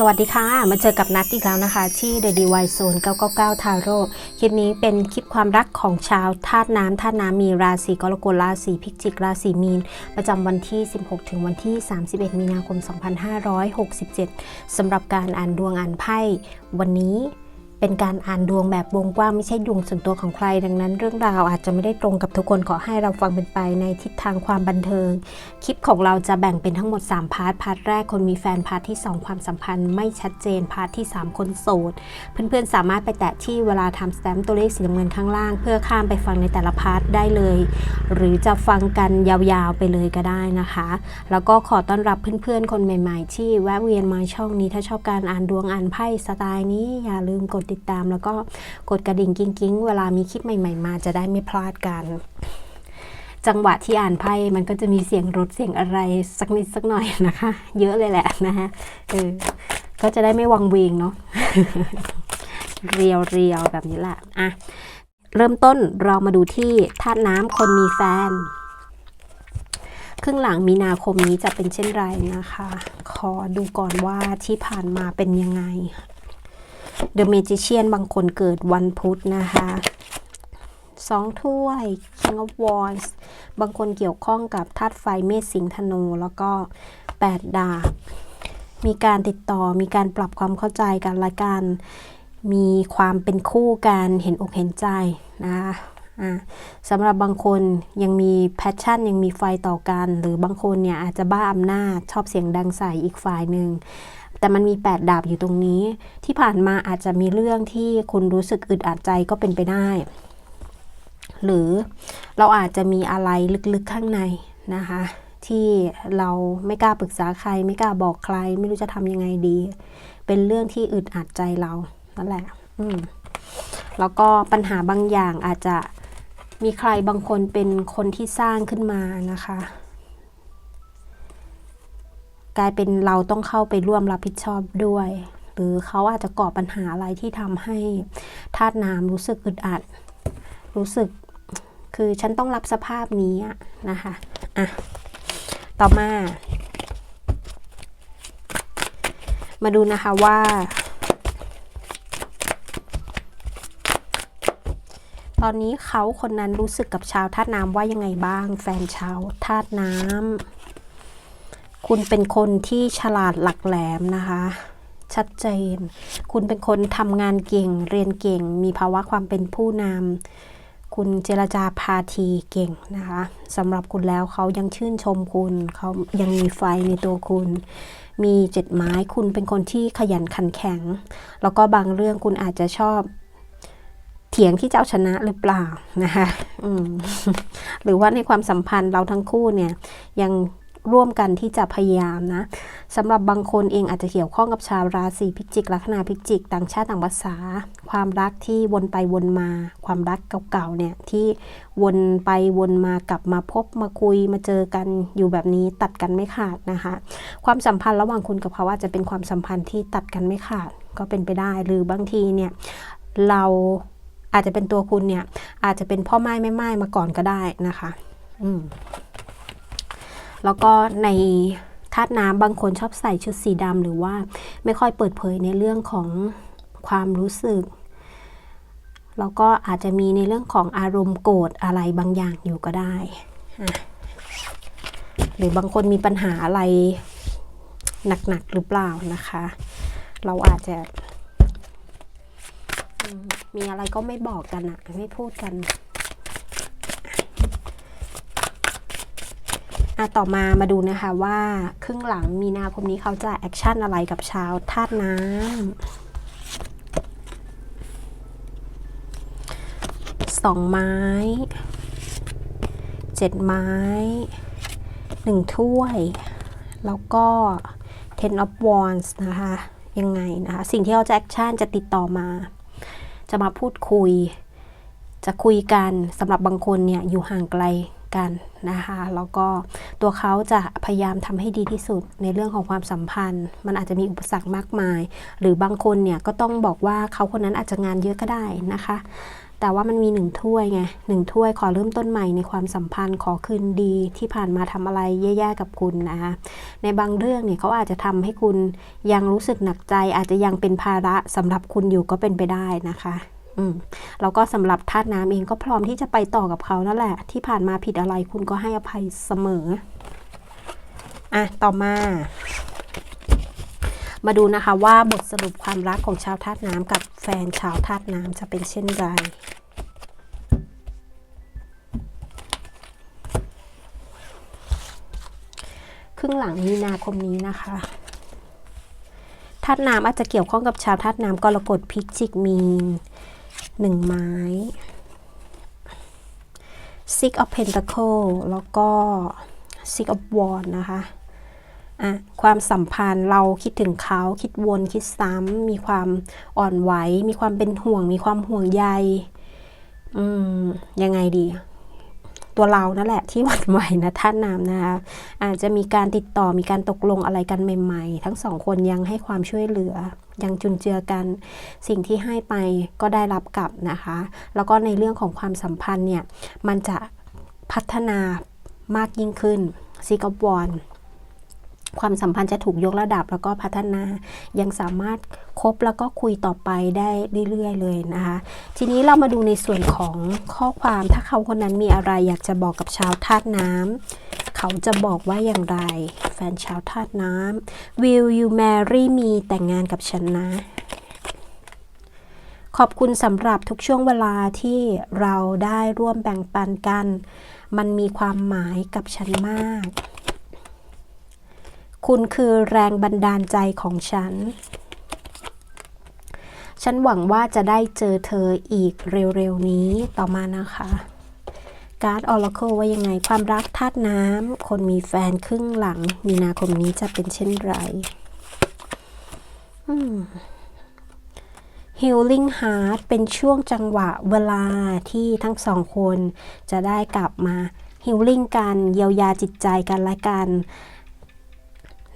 สวัสดีค่ะ มาเจอกับนัดอีกแล้วนะคะ ที่ The Divine Zone 999 Tarot คลิปนี้เป็นคลิปความรักของชาวธาตุน้ำธาตุน้ำมีราศีกรกฎราศีพิจิกราศีมีน ประจำวันที่ 16 ถึงวันที่ 31 มีนาคม 2567สำหรับการอ่านดวงอ่านไพ่วันนี้ เป็นการอ่านดวงแบบวงกว้างไม่ใช่ดวงส่วนตัวของใคร ดังนั้นเรื่องราวอาจจะไม่ได้ตรงกับทุกคนขอให้เราฟังเป็นไปในทิศทางความบันเทิง คลิปของเราจะแบ่งเป็นทั้งหมด 3 พาร์ท พาร์ทแรกคนมีแฟน พาร์ทที่ 2 ความสัมพันธ์ไม่ชัดเจน พาร์ทที่ 3 คนโสด เพื่อนๆ สามารถไปแตะที่เวลาทำสแตมป์ตัวเลขสีน้ำเงินข้างล่าง เพื่อข้ามไปฟังในแต่ละพาร์ทได้เลย หรือจะฟังกันยาวๆไปเลยก็ได้นะคะ แล้วก็ขอต้อนรับเพื่อนๆ คนใหม่ ๆ ที่แวะเวียนมาช่องนี้ถ้าชอบการอ่านดวงอ่านไพ่สไตล์นี้อย่าลืมกดติดตาม แล้วก็กดกระดิ่งกิ้งๆ เวลามีคลิปใหม่ ๆ มาจะได้ไม่พลาดกันจังหวะที่อ่านไพ่ มันก็จะมีเสียงรถเสียงอะไรสักนิดสักหน่อยนะคะ เยอะเลยแหละนะฮะเออก็จะได้ไม่วังเวงเนาะเรียวเรียวแบบนี้แหละอะเริ่มต้นเรามาดูที่ธาตุน้ำคนมีแฟน ครึ่งหลังมีนาคมนี้จะเป็นเช่นไรนะคะ ขอดูก่อนว่าที่ผ่านมาเป็นยังไง The Magician บางคนเกิดวันพุธนะคะสองถ้วย King of Wands บางคนเกี่ยวข้องกับธาตุไฟเมษสิงธนูแล้วก็8ดาบมีการติดต่อมีการปรับความเข้าใจกันและกันมีความเป็นคู่กันเห็นอกเห็นใจนะคะอะสำหรับบางคนยังมีแพชชั่นยังมีไฟต่อกัน หรือบางคนเนี่ยอาจจะบ้าอำนาจชอบเสียงดังใส่อีกฝ่ายหนึ่ง แต่มันมี 8 ดาบอยู่ตรงนี้ ที่ผ่านมาอาจจะมีเรื่องที่คุณรู้สึกอึดอัดใจก็เป็นไปได้ หรือเราอาจจะมีอะไรลึกๆข้างในนะคะ ที่เราไม่กล้าปรึกษาใคร ไม่กล้าบอกใคร ไม่รู้จะทำยังไงดี เป็นเรื่องที่อึดอัดใจเรานั่นแหละ อืมแล้วก็ปัญหาบางอย่างอาจจะมีใครบางคนเป็นคนที่สร้างขึ้นมานะคะ กลายเป็นเราต้องเข้าไปร่วมรับผิดชอบด้วย หรือเขาอาจจะก่อปัญหาอะไรที่ทำให้ธาตุน้ำรู้สึกอึดอัด รู้สึกคือฉันต้องรับสภาพนี้นะคะอะต่อมา มาดูนะคะว่าตอนนี้เขาคนนั้นรู้สึกกับชาวธาตุน้ำว่ายังไงบ้าง แฟนชาวธาตุน้ำ คุณเป็นคนที่ฉลาดหลักแหลมนะคะ ชัดเจน คุณเป็นคนทำงานเก่ง เรียนเก่ง มีภาวะความเป็นผู้นำคุณเจรจาพาทีเก่งนะคะสำหรับคุณแล้วเขายังชื่นชมคุณ เขายังมีไฟในตัวคุณ มีเจ็ดไม้คุณเป็นคนที่ขยันขันแข็ง แล้วก็บางเรื่องคุณอาจจะชอบเถียงที่เจ้าชนะหรือเปล่านะคะหรือว่าในความสัมพันธ์เราทั้งคู่เนี่ยยัง ร่วมกันที่จะพยายามนะสำหรับบางคนเองอาจจะเกี่ยวข้องกับชาวราศีพิจิกลัคนาพิจิก ต่างชาติต่างภาษา ความรักที่วนไปวนมา ความรักเก่าๆเนี่ยที่วนไปวนมากลับมาพบมาคุยมาเจอกันอยู่แบบนี้ตัดกันไม่ขาดนะคะ ความสัมพันธ์ระหว่างคุณกับเขาอาจจะเป็นความสัมพันธ์ที่ตัดกันไม่ขาดก็เป็นไปได้ หรือบางทีเนี่ยเราอาจจะเป็นตัวคุณเนี่ยอาจจะเป็นพ่อไม้แม่ไม้มาก่อนก็ได้นะคะ อืม แล้วก็ในธาตุน้ำบางคนชอบใส่ชุดสีดำหรือว่าไม่ค่อยเปิดเผยในเรื่องของความรู้สึก แล้วก็อาจจะมีในเรื่องของอารมณ์โกรธอะไรบางอย่างอยู่ก็ได้ หรือบางคนมีปัญหาอะไรหนักๆหรือเปล่านะคะ เราอาจจะมมีอะไรก็ไม่บอกกันอะไม่พูดกัน อะต่อมามาดูนะคะว่าครึ่งหลังมีนาคมนี้เขาจะแอคชั่นอะไรกับชาวธาตุน้ำสองไม้เจ็ดไม้หนึ่งถ้วย แล้วก็ ten of wands นะคะ ยังไงนะคะ สิ่งที่เขาจะแอคชั่นจะติดต่อมา จะมาพูดคุย จะคุยกันสำหรับบางคนเนี่ย อยู่ห่างไกล กันนะคะแล้วก็ตัวเขาจะพยายามทำให้ดีที่สุดในเรื่องของความสัมพันธ์ มันอาจจะมีอุปสรรคมากมาย หรือบางคนเนี่ยก็ต้องบอกว่าเขาคนนั้นอาจจะงานเยอะก็ได้นะคะแต่ว่ามันมีหนึ่งถ้วยไงหนึ่งถ้วยขอเริ่มต้นใหม่ในความสัมพันธ์ขอคืนดีที่ผ่านมาทำอะไรแย่ๆกับคุณนะคะในบางเรื่องเนี่ยเขาอาจจะทำให้คุณยังรู้สึกหนักใจ อาจจะยังเป็นภาระสำหรับคุณอยู่ก็เป็นไปได้นะคะ แล้วก็สำหรับธาตุน้ำเองก็พร้อมที่จะไปต่อกับเขานั่นแหละ ที่ผ่านมาผิดอะไรคุณก็ให้อภัยเสมอ อะ ต่อมา มาดูนะคะว่าบทสรุปความรักของชาวธาตุน้ำกับแฟนชาวธาตุน้ำจะเป็นเช่นไรครึ่งหลังมีนาคมนี้นะคะธาตุน้ำอาจจะเกี่ยวข้องกับชาวธาตุน้ำกรกฎพิจิกมีน หนึ่งไม้ Six of Pentacle แล้วก็ Six of Wands นะคะอะความสัมพันธ์เราคิดถึงเขาคิดวนคิดซ้ำมีความอ่อนไหว มีความเป็นห่วง มีความห่วงใยอืมยังไงดี ตัวเรานั่นแหละที่หวั่นไหวนะท่านน้ำนะคะอาจจะมีการติดต่อมีการตกลงอะไรกันใหม่ ๆ ทั้งสองคนยังให้ความช่วยเหลือ ยังจุนเจือกัน สิ่งที่ให้ไปก็ได้รับกลับนะคะ แล้วก็ในเรื่องของความสัมพันธ์เนี่ย มันจะพัฒนามากยิ่งขึ้นซีกอบอน ความสัมพันธ์จะถูกยกระดับแล้วก็พัฒนา ยังสามารถคบแล้วก็คุยต่อไปได้เรื่อยๆเลยนะคะ ทีนี้เรามาดูในส่วนของข้อความถ้าเขาคนนั้นมีอะไรอยากจะบอกกับชาวธาตุน้ำเขาจะบอกว่าอย่างไร แฟนชาวธาตุน้ำ Will you marry me แต่งงานกับฉันนะ ขอบคุณสำหรับทุกช่วงเวลาที่เราได้ร่วมแบ่งปันกัน มันมีความหมายกับฉันมาก คุณคือแรงบันดาลใจของฉัน ฉันหวังว่าจะได้เจอเธออีกเร็วๆนี้ต่อมานะคะการ์ดออร์เคิลว่ายังไงความรักธาตุน้ำ คนมีแฟนครึ่งหลัง มีนาคมนี้จะเป็นเช่นไร Healing Heart เป็นช่วงจังหวะเวลาที่ทั้งสองคนจะได้กลับมา Healing กัน เยียวยาจิตใจกันและกัน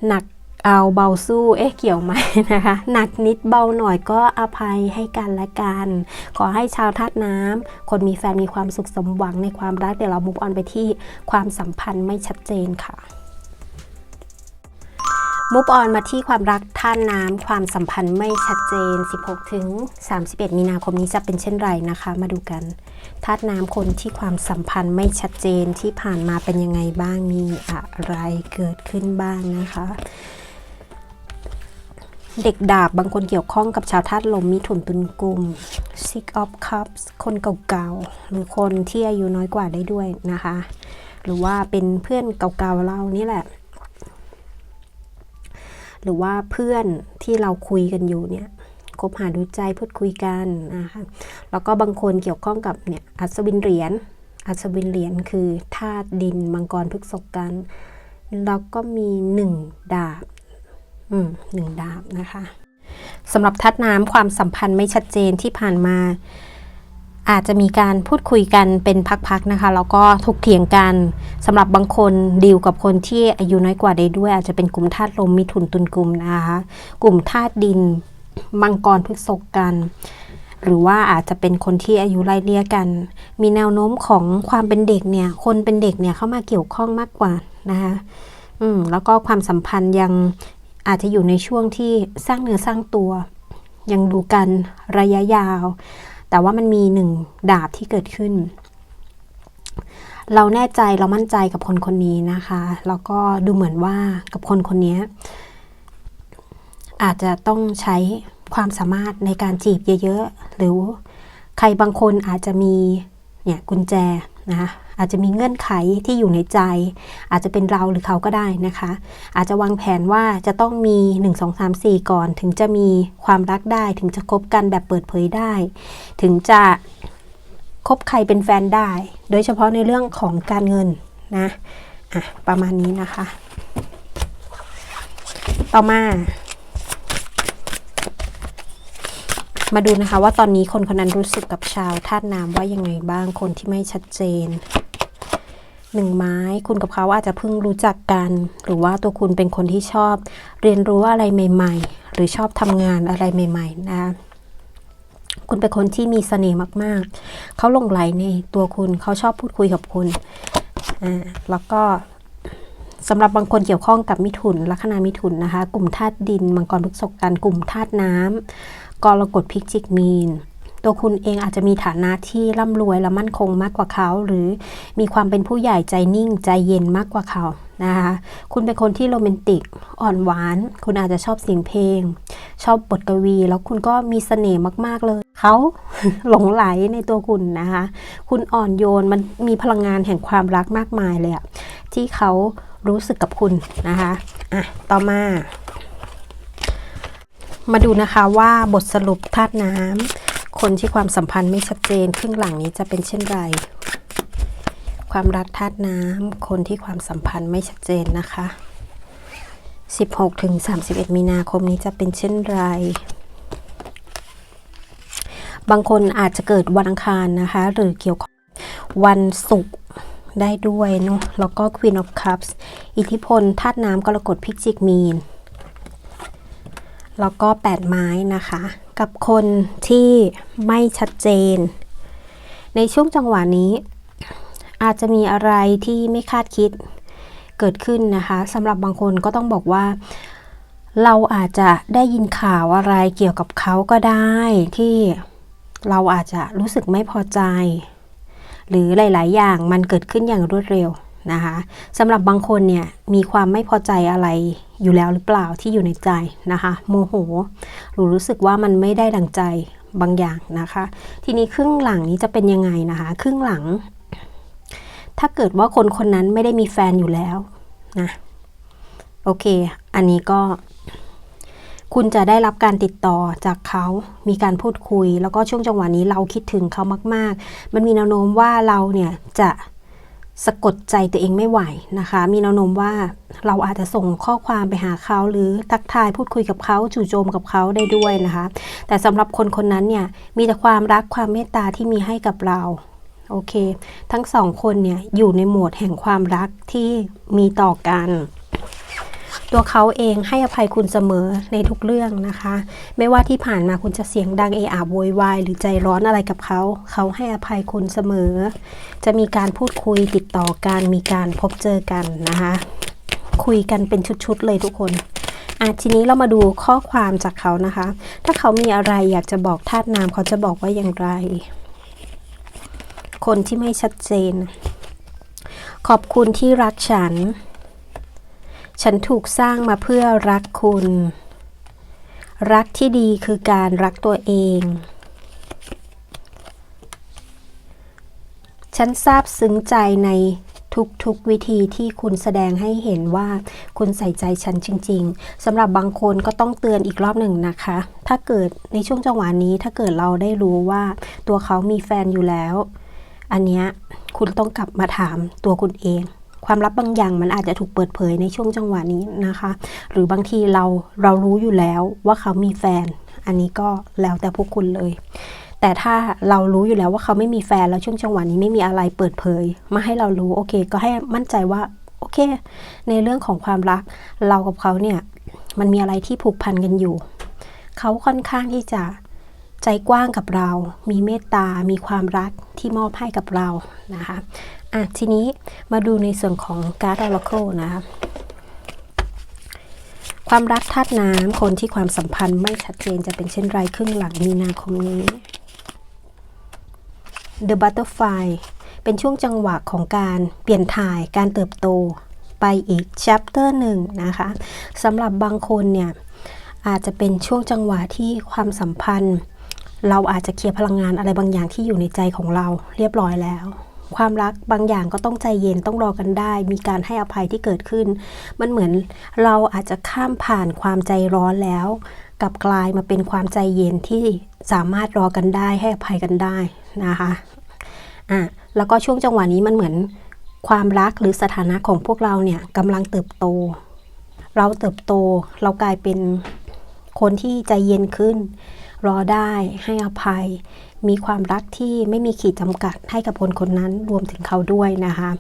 หนักเอาเบาสู้ เอ๊ะเกี่ยวไหมนะคะ หนักนิดเบาหน่อยก็อภัยให้กันและกัน ขอให้ชาวธาตุน้ำคนมีแฟนมีความสุขสมหวังในความรักเดี๋ยวเรามุกออนไปที่ความสัมพันธ์ไม่ชัดเจนค่ะ มุกออนมาที่ความรักท่านน้ำความสัมพันธ์ไม่ชัดเจน 16 ถึง 31 มีนาคมนี้จะเป็นเช่นไรนะคะ มาดูกันธาตุน้ำคนที่ความสัมพันธ์ไม่ชัดเจนที่ผ่านมาเป็นยังไงบ้างมีอะไรเกิดขึ้นบ้างนะคะ เด็กดาบบางคนเกี่ยวข้องกับชาวธาตุลมมิถุนตุนกลุ่ม Six of Cups คนเก่าๆ หรือคนที่อายุน้อยกว่าได้ด้วยนะคะ หรือว่าเป็นเพื่อนเก่าๆเรานี่แหละ หรือว่าเพื่อนที่เราคุยกันอยู่เนี่ยคบหาดูใจพูดคุยกันนะคะแล้วก็บางคนเกี่ยวข้องกับเนี่ยอัศวินเหรียญอัศวินเหรียญคือธาตุดินมังกรพฤกษกันแล้วก็มีหนึ่งดาบอืมหนึ่งดาบนะคะสำหรับทัดน้ำความสัมพันธ์ไม่ชัดเจนที่ผ่านมา อาจจะมีการพูดคุยกันเป็นพักๆนะคะ แล้วก็ถกเถียงกันสำหรับบางคนดีลกับคนที่อายุน้อยกว่าได้ด้วย อาจจะเป็นกลุ่มธาตุลมมีถุนตุนกลุ่มนะคะ กลุ่มธาตุดินมังกรพฤกษกกัน หรือว่าอาจจะเป็นคนที่อายุไล่เลี่ยกัน มีแนวโน้มของความเป็นเด็กเนี่ย คนเป็นเด็กเนี่ยเข้ามาเกี่ยวข้องมากกว่านะคะอืมแล้วก็ความสัมพันธ์ยังอาจจะอยู่ในช่วงที่สร้างเนื้อสร้างตัว ยังดูกันระยะยาว แต่ว่ามันมีหนึ่งดาบที่เกิดขึ้น เราแน่ใจเรามั่นใจกับคนคนนี้นะคะ แล้วก็ดูเหมือนว่ากับคนคนนี้อาจจะต้องใช้ความสามารถในการจีบเยอะ ๆ หรือใครบางคนอาจจะมีเนี่ยกุญแจนะ อาจจะมีเงื่อนไขที่อยู่ในใจ อาจจะเป็นเราหรือเขาก็ได้นะคะ อาจจะวางแผนว่าจะต้องมี 1 2 3 4 ก่อน ถึงจะมีความรักได้ ถึงจะคบกันแบบเปิดเผยได้ ถึงจะคบใครเป็นแฟนได้ โดยเฉพาะในเรื่องของการเงินนะอะประมาณนี้นะคะ ต่อมามาดูนะคะว่าตอนนี้คนคนนั้นรู้สึกกับชาวธาตุน้ำว่ายังไงบ้างคนที่ไม่ชัดเจน หนึ่งไม้ คุณกับเขาอาจจะเพิ่งรู้จักกัน หรือว่าตัวคุณเป็นคนที่ชอบ เรียนรู้อะไรใหม่ ๆ หรือชอบทำงานอะไรใหม่ ๆ นะคุณเป็นคนที่มีเสน่ห์มากๆ เขาลงไหลในตัวคุณ เขาชอบพูดคุยกับคุณ อ่า แล้วก็สำหรับบางคนเกี่ยวข้องกับมิถุน ลัคนามิถุนนะคะ กลุ่มธาตุดิน มังกรพฤษกัน กลุ่มธาตุน้ำกรกฎพิจิกมีน ตัวคุณเองอาจจะมีฐานะที่ร่ำรวยและมั่นคงมากกว่าเขา หรือมีความเป็นผู้ใหญ่ใจนิ่งใจเย็นมากกว่าเขานะคะคุณเป็นคนที่โรแมนติกอ่อนหวาน คุณอาจจะชอบเสียงเพลง ชอบบทกวี แล้วคุณก็มีเสน่ห์มากๆเลย เขาหลงไหลในตัวคุณนะคะ คุณอ่อนโยนมันมีพลังงานแห่งความรักมากมายเลยอะที่เขารู้สึกกับคุณนะคะอะต่อมา มาดูนะคะว่าบทสรุปธาตุน้ำ คนที่ความสัมพันธ์ไม่ชัดเจนครึ่งหลังนี้จะเป็นเช่นไร ความรักธาตุน้ำคนที่ความสัมพันธ์ไม่ชัดเจนนะคะ 16ถึง31 มีนาคมนี้จะเป็นเช่นไร บางคนอาจจะเกิดวันอังคารนะคะ หรือเกี่ยวข้องวันศุกร์ได้ด้วยเนาะแล้วก็ Queen of Cups อิทธิพลธาตุน้ำกรกฎพิจิกมีน แล้วก็ 8 ไม้นะคะ กับคนที่ไม่ชัดเจน ในช่วงจังหวะนี้ อาจจะมีอะไรที่ไม่คาดคิดเกิดขึ้นนะคะสำหรับบางคนก็ต้องบอกว่า เราอาจจะได้ยินข่าวอะไรเกี่ยวกับเขาก็ได้ที่เราอาจจะรู้สึกไม่พอใจ หรือหลาย ๆ อย่างมันเกิดขึ้นอย่างรวดเร็ว นะคะสำหรับบางคนเนี่ยมีความไม่พอใจอะไรอยู่แล้วหรือเปล่าที่อยู่ในใจนะคะ โมโห หรือรู้สึกว่ามันไม่ได้ดังใจบางอย่างนะคะ ทีนี้ครึ่งหลังนี้จะเป็นยังไงนะคะ ครึ่งหลัง ถ้าเกิดว่าคนคนนั้นไม่ได้มีแฟนอยู่แล้วนะโอเค อันนี้ก็ คุณจะได้รับการติดต่อจากเขามีการพูดคุย แล้วก็ช่วงจังหวะนี้เราคิดถึงเขามาก ๆ มันมีแนวโน้มว่าเราเนี่ยจะ สะกดใจตัวเองไม่ไหวนะคะ มีแนวโน้มว่าเราอาจจะส่งข้อความไปหาเขาหรือทักทายพูดคุยกับเขาจู่โจมกับเขาได้ด้วยนะคะ แต่สำหรับคนคนนั้นเนี่ยมีแต่ความรักความเมตตาที่มีให้กับเราโอเค ทั้งสองคนเนี่ยอยู่ในโหมดแห่งความรักที่มีต่อกัน ตัวเขาเองให้อภัยคุณเสมอในทุกเรื่องนะคะ ไม่ว่าที่ผ่านมาคุณจะเสียงดังเอะอะโวยวายหรือใจร้อนอะไรกับเขา เขาให้อภัยคุณเสมอ จะมีการพูดคุยติดต่อกันมีการพบเจอกันนะคะ คุยกันเป็นชุดๆเลยทุกคนอะทีนี้เรามาดูข้อความจากเขานะคะ ถ้าเขามีอะไรอยากจะบอกธาตุน้ำเขาจะบอกว่าอย่างไร คนที่ไม่ชัดเจน ขอบคุณที่รักฉัน ฉันถูกสร้างมาเพื่อรักคุณ รักที่ดีคือการรักตัวเอง ฉันซาบซึ้งใจในทุกๆวิธีที่คุณแสดงให้เห็นว่าคุณใส่ใจฉันจริง ๆสำหรับบางคนก็ต้องเตือนอีกรอบหนึ่งนะคะ ถ้าเกิดในช่วงจังหวะนี้ถ้าเกิดเราได้รู้ว่าตัวเขามีแฟนอยู่แล้ว อันเนี้ยคุณต้องกลับมาถามตัวคุณเอง ความลับบางอย่างมันอาจจะถูกเปิดเผยในช่วงจังหวะนี้นะคะ หรือบางทีเราเรารู้อยู่แล้วว่าเขามีแฟน อันนี้ก็แล้วแต่พวกคุณเลย แต่ถ้าเรารู้อยู่แล้วว่าเขาไม่มีแฟนแล้วช่วงจังหวะนี้ไม่มีอะไรเปิดเผย มาให้เรารู้โอเค ก็ให้มั่นใจว่าโอเค ในเรื่องของความรักเรากับเขาเนี่ยมันมีอะไรที่ผูกพันกันอยู่ เขาค่อนข้างที่จะใจกว้างกับเรา มีเมตตา มีความรักที่มอบให้กับเรานะคะ อะทีนี้มาดูในส่วนของการ์ดออร์โคนะคะความรักธาตุน้ำคนที่ความสัมพันธ์ไม่ชัดเจนจะเป็นเช่นไรครึ่งหลังมีนาคมนี้ The Butterfly เป็นช่วงจังหวะของการเปลี่ยนถ่ายการเติบโตไปอีก chapter หนึ่งนะคะสำหรับบางคนเนี่ย อาจจะเป็นช่วงจังหวะที่ความสัมพันธ์ เราอาจจะเคลียร์พลังงานอะไรบางอย่างที่อยู่ในใจของเราเรียบร้อยแล้ว ความรักบางอย่างก็ต้องใจเย็นต้องรอกันได้ มีการให้อภัยที่เกิดขึ้น มันเหมือนเราอาจจะข้ามผ่านความใจร้อนแล้วกลับกลายมาเป็นความใจเย็นที่สามารถรอกันได้ให้อภัยกันได้นะคะอะแล้วก็ช่วงจังหวะนี้มันเหมือนความรักหรือสถานะของพวกเราเนี่ยกำลังเติบโต เราเติบโตเรากลายเป็นคนที่ใจเย็นขึ้น รอได้ให้อภัย มีความรักที่ไม่มีขีดจำกัดให้กับคนคนนั้นรวมถึงเขาด้วยนะคะ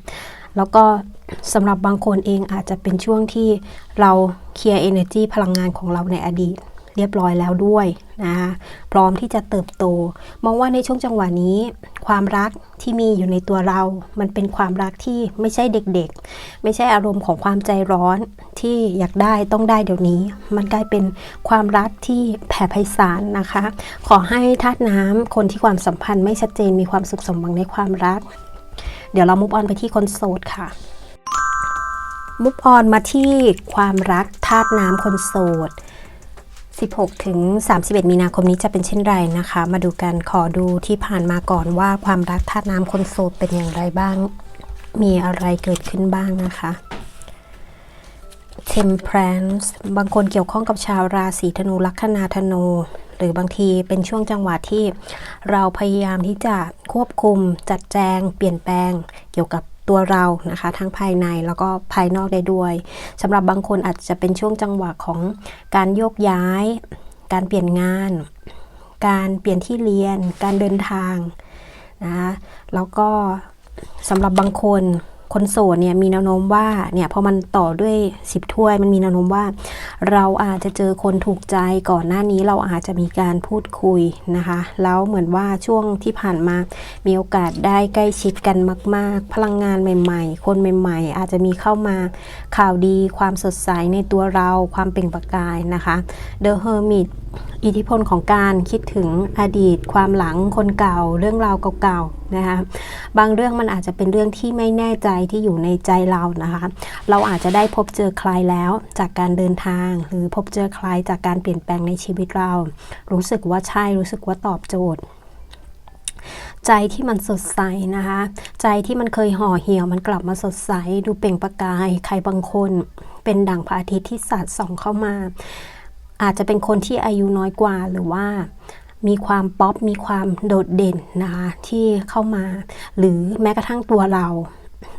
แล้วก็สำหรับบางคนเองอาจจะเป็นช่วงที่เราเคลียร์ energy พลังงานของเราในอดีต เรียบร้อยแล้วด้วยนะคะพร้อมที่จะเติบโต มองว่าในช่วงจังหวะนี้ ความรักที่มีอยู่ในตัวเรา มันเป็นความรักที่ไม่ใช่เด็กๆ ไม่ใช่อารมณ์ของความใจร้อนที่อยากได้ต้องได้เดี๋ยวนี้ มันกลายเป็นความรักที่แผ่ไพศาลนะคะ ขอให้ธาตุน้ำคนที่ความสัมพันธ์ไม่ชัดเจนมีความสุขสมหวังในความรัก เดี๋ยวเรามุกออนไปที่คนโสดค่ะมุกออนมาที่ความรักธาตุน้ำคนโสด 16 ถึง 31 มีนาคมนี้จะเป็นเช่นไรนะคะ มาดูกันขอดูที่ผ่านมาก่อนว่าความรักธาตุน้ำคนโสดเป็นอย่างไรบ้าง มีอะไรเกิดขึ้นบ้างนะคะ Temperance บางคนเกี่ยวข้องกับชาวราศีธนูลัคนาธนูหรือบางทีเป็นช่วงจังหวะที่เราพยายามที่จะควบคุมจัดแจง เปลี่ยนแปลง เกี่ยวกับ ตัวเรานะคะ ทั้งภายในแล้วก็ภายนอกได้ด้วยสำหรับบางคนอาจจะเป็นช่วงจังหวะของการโยกย้าย การเปลี่ยนงาน การเปลี่ยนที่เรียน การเดินทางนะคะแล้วก็สำหรับบางคน คนโสดเนี่ยมีแนวโน้มว่าเนี่ยพอมันต่อด้วย 10 ถ้วยมันมีแนวโน้มว่า เราอาจจะเจอคนถูกใจก่อนหน้านี้เราอาจจะมีการพูดคุยนะคะ แล้วเหมือนว่าช่วงที่ผ่านมามีโอกาสได้ใกล้ชิดกันมาก ๆ พลังงานใหม่ ๆ คนใหม่ ๆ อาจจะมีเข้ามาข่าวดีความสดใสในตัวเราความเปล่งประกายนะคะ The Hermit อิทธิพลของการคิดถึงอดีต ความหลังคนเก่า เรื่องราวเก่าๆนะคะบางเรื่องมันอาจจะเป็นเรื่องที่ไม่แน่ใจที่อยู่ในใจเรานะคะ เราอาจจะได้พบเจอใครแล้วจากการเดินทาง หรือพบเจอใครจากการเปลี่ยนแปลงในชีวิตเรา รู้สึกว่าใช่รู้สึกว่าตอบโจทย์ใจที่มันสดใสนะคะ ใจที่มันเคยห่อเหี่ยวมันกลับมาสดใส ดูเปล่งประกาย ใครบางคนเป็นดั่งพระอาทิตย์ที่สาดส่องเข้ามา อาจจะเป็นคนที่อายุน้อยกว่าหรือว่ามีความป๊อปมีความโดดเด่นนะคะที่เข้ามา หรือแม้กระทั่งตัวเรา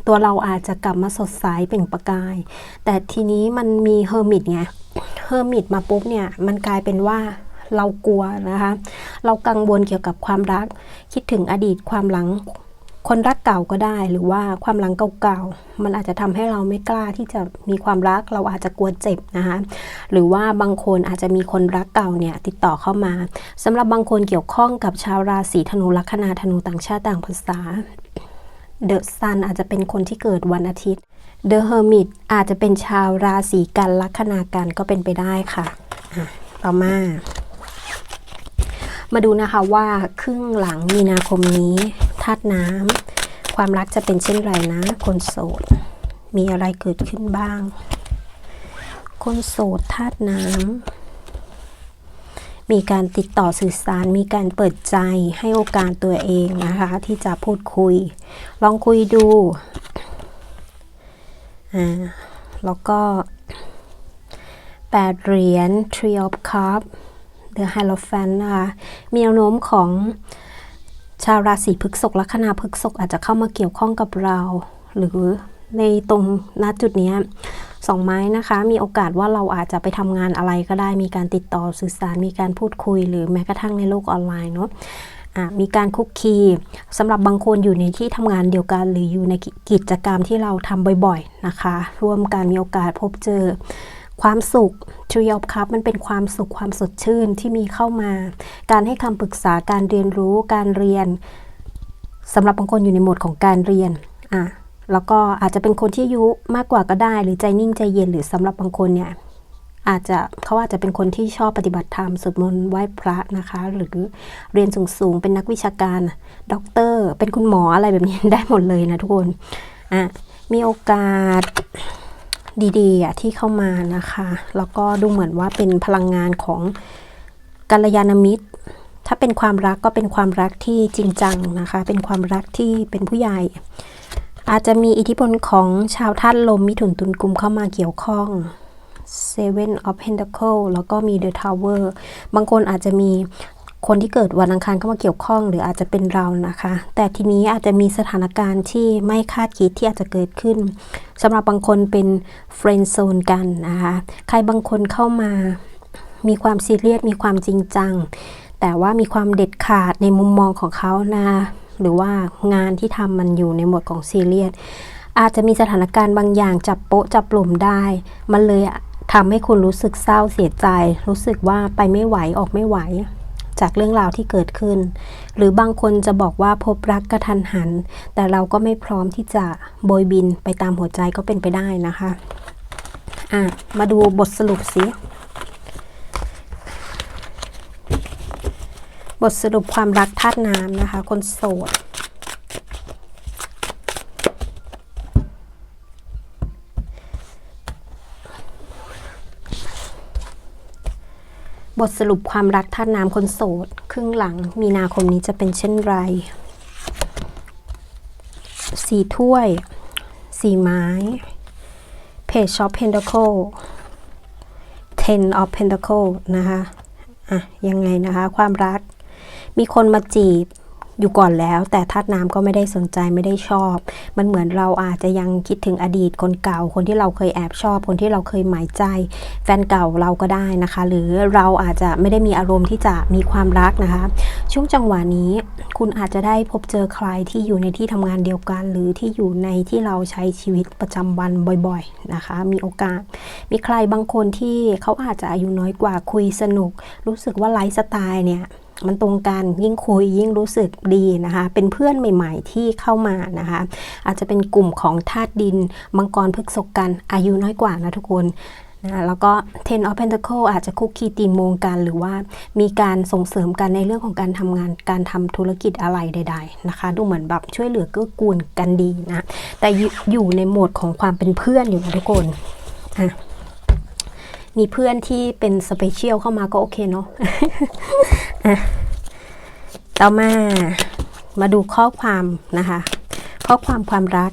ตัวเราอาจจะกลับมาสดใสเปล่งประกาย แต่ทีนี้มันมีเฮอร์มิตไงเฮอร์มิตมาปุ๊บเนี่ยมันกลายเป็นว่าเรากลัวนะคะ เรากังวลเกี่ยวกับความรัก คิดถึงอดีตความหลัง คนรักเก่าก็ได้หรือว่าความหลังเก่าๆมันอาจจะทำให้เราไม่กล้าที่จะมีความรักเราอาจจะกลัวเจ็บนะคะหรือว่าบางคนอาจจะมีคนรักเก่าเนี่ยติดต่อเข้ามาสำหรับบางคนเกี่ยวข้องกับชาวราศีธนูลัคนาธนูต่างชาติต่างภาษาเดอะซันอาจจะเป็นคนที่เกิดวันอาทิตย์เดอะเฮอร์มิตอาจจะเป็นชาวราศีกันลัคนากันก็เป็นไปได้ค่ะ ต่อมา มาดูนะคะว่าครึ่งหลังมีนาคมนี้ ธาตุน้ำความรักจะเป็นเช่นไรนะ คนโสด มีอะไรเกิดขึ้นบ้าง คนโสดธาตุน้ำมีการติดต่อสื่อสาร มีการเปิดใจให้โอกาสตัวเองนะคะ ที่จะพูดคุย ลองคุยดูอ่าแล้วก็แปดเหรียญ Tree of Cups The Hierophant นะคะมีแนวโน้มของ ชาวราศีพฤกษภลัคนาพฤกษภอาจจะเข้ามาเกี่ยวข้องกับเรา หรือในตรงณจุดนี้สองไม้นะคะ มีโอกาสว่าเราอาจจะไปทำงานอะไรก็ได้ มีการติดต่อสื่อสาร มีการพูดคุย หรือแม้กระทั่งในโลกออนไลน์เนาะอะมีการคุกคีสำหรับบางคนอยู่ในที่ทำงานเดียวกัน หรืออยู่ในกิจกรรมที่เราทำบ่อย ๆนะคะ ร่วมกันมีโอกาสพบเจอ ความสุข Tree of Cup มันเป็นความสุขความสดชื่นที่มีเข้ามา การให้คำปรึกษาการเรียนรู้การเรียนสำหรับบางคนอยู่ในโหมดของการเรียนอะแล้วก็อาจจะเป็นคนที่อายุมากกว่าก็ได้ หรือใจนิ่งใจเย็นหรือสำหรับบางคนเนี่ยอาจจะเขาอาจจะเป็นคนที่ชอบปฏิบัติธรรมสวดมนต์ไหว้พระนะคะ หรือเรียนสูงๆ เป็นนักวิชาการด็อกเตอร์ เป็นคุณหมออะไรแบบนี้ได้หมดเลยนะทุกคนอะมีโอกาส ดีๆอะที่เข้ามานะคะ แล้วก็ดูเหมือนว่าเป็นพลังงานของกัลยาณมิตร ถ้าเป็นความรักก็เป็นความรักที่จริงจังนะคะ เป็นความรักที่เป็นผู้ใหญ่ อาจจะมีอิทธิพลของชาวธาตุลมมิถุนตุลกุมเข้ามาเกี่ยวข้อง Seven of Pentacles แล้วก็มี The Tower บางคนอาจจะมี คนที่เกิดวันอังคารเข้ามาเกี่ยวข้อง หรืออาจจะเป็นเรานะคะ แต่ทีนี้อาจจะมีสถานการณ์ที่ไม่คาดคิดที่อาจจะเกิดขึ้นสำหรับบางคนเป็นเฟรนด์โซนกันนะคะใครบางคนเข้ามามีความซีเรียสมีความจริงจัง แต่ว่ามีความเด็ดขาดในมุมมองของเขานะหรือว่างานที่ทำมันอยู่ในหมวดของซีเรียสอาจจะมีสถานการณ์บางอย่างจับโป๊ะจับหลุมได้ มันเลยทำให้คุณรู้สึกเศร้าเสียใจ รู้สึกว่าไปไม่ไหวออกไม่ไหว จากเรื่องราวที่เกิดขึ้น หรือบางคนจะบอกว่าพบรักกระทันหัน แต่เราก็ไม่พร้อมที่จะโบยบินไปตามหัวใจก็เป็นไปได้นะคะอะมาดูบทสรุปสิบทสรุปความรักธาตุน้ำนะคะ คนโสด บทสรุปความรักท่าน้ำคนโสด ครึ่งหลังมีนาคมนี้จะเป็นเช่นไรสีถ้วย สีไม้ Page of Pentacle Ten of Pentacle นะคะ อะ ยังไงนะคะ ความรัก มีคนมาจีบ อยู่ก่อนแล้ว แต่ธาตุน้ำก็ไม่ได้สนใจไม่ได้ชอบ มันเหมือนเราอาจจะยังคิดถึงอดีตคนเก่า คนที่เราเคยแอบชอบ คนที่เราเคยหมายใจ แฟนเก่าเราก็ได้นะคะ หรือเราอาจจะไม่ได้มีอารมณ์ที่จะมีความรักนะคะ ช่วงจังหวะนี้คุณอาจจะได้พบเจอใครที่อยู่ในที่ทำงานเดียวกัน หรือที่อยู่ในที่เราใช้ชีวิตประจำวันบ่อยๆนะคะ มีโอกาส มีใครบางคนที่เขาอาจจะอายุน้อยกว่าคุยสนุก รู้สึกว่าไลฟ์สไตล์เนี่ย มันตรงกันยิ่งคุยยิ่งรู้สึกดีนะคะ เป็นเพื่อนใหม่ ๆ ที่เข้ามานะคะ อาจจะเป็นกลุ่มของธาตุดิน มังกรพฤกษกันอายุน้อยกว่านะทุกคนนะแล้วก็ Ten of Pentacle อาจจะคุกคีตีมงกันหรือว่ามีการส่งเสริมกันในเรื่องของการทำงานการทำธุรกิจอะไรใด ๆ นะคะ ดูเหมือนแบบช่วยเหลือเกื้อกูลกันดีนะ แต่อยู่อยู่ในโหมดของความเป็นเพื่อนอยู่นะทุกคนอะ มีเพื่อนที่เป็นสเปเชียลเข้ามาก็โอเคเนาะอะต่อมามาดูข้อความนะคะ ข้อความความรัก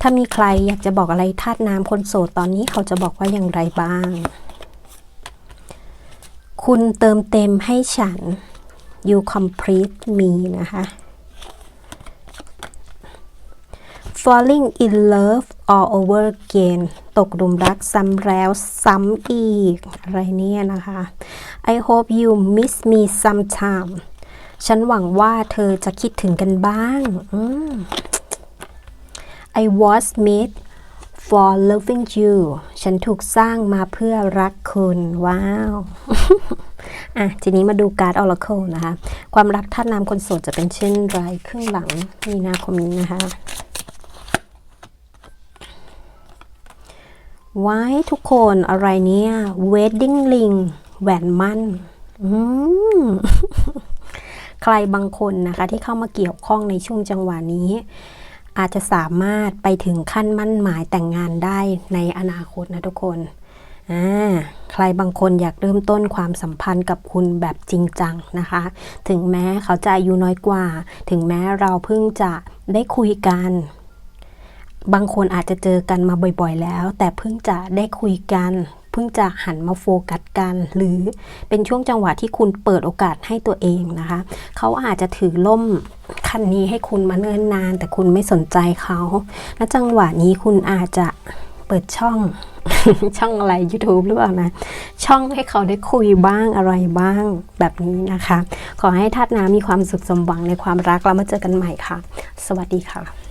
ถ้ามีใครอยากจะบอกอะไรธาตุน้ำคนโสดตอนนี้เขาจะบอกว่าอย่างไรบ้าง คุณเติมเต็มให้ฉัน you complete me นะคะ falling in love all over again ตกหลุมรักซ้ำแล้วซ้ำอีก อะไรเนี่ยนะคะ I hope you miss me sometime ฉันหวังว่าเธอจะคิดถึงกันบ้าง I was made for loving you ฉันถูกสร้างมาเพื่อรักคุณ ว้าว อะ ทีนี้มาดูการ์ด Oracle นะคะ ความรักท่านนำคนโสดจะเป็นเช่นไรครึ่งหลังมีนาคมนี้นะคะ ไว้ทุกคนอะไรเนี่ย wedding ring แหวนมั่นอืมใครบางคนนะคะ ที่เข้ามาเกี่ยวข้องในช่วงจังหวะนี้ อาจจะสามารถไปถึงขั้นมั่นหมายแต่งงานได้ในอนาคตนะทุกคนอ่าใครบางคนอยากเริ่มต้นความสัมพันธ์กับคุณแบบจริงจังนะคะ ถึงแม้เขาจะอายุน้อยกว่า ถึงแม้เราเพิ่งจะได้คุยกัน บางคนอาจจะเจอกันมาบ่อยๆแล้ว แต่เพิ่งจะได้คุยกัน เพิ่งจะหันมาโฟกัสกัน หรือเป็นช่วงจังหวะที่คุณเปิดโอกาสให้ตัวเองนะคะ เขาอาจจะถือล่มคันนี้ให้คุณมาเนิ่นนาน แต่คุณไม่สนใจเขาและจังหวะนี้คุณอาจจะเปิดช่องช่องอะไร YouTube หรือเปล่านะ ช่องให้เขาได้คุยบ้างอะไรบ้างแบบนี้นะคะ ขอให้ทัดน้ำมีความสุขสมหวังในความรักแล้วมาเจอกันใหม่ค่ะ สวัสดีค่ะ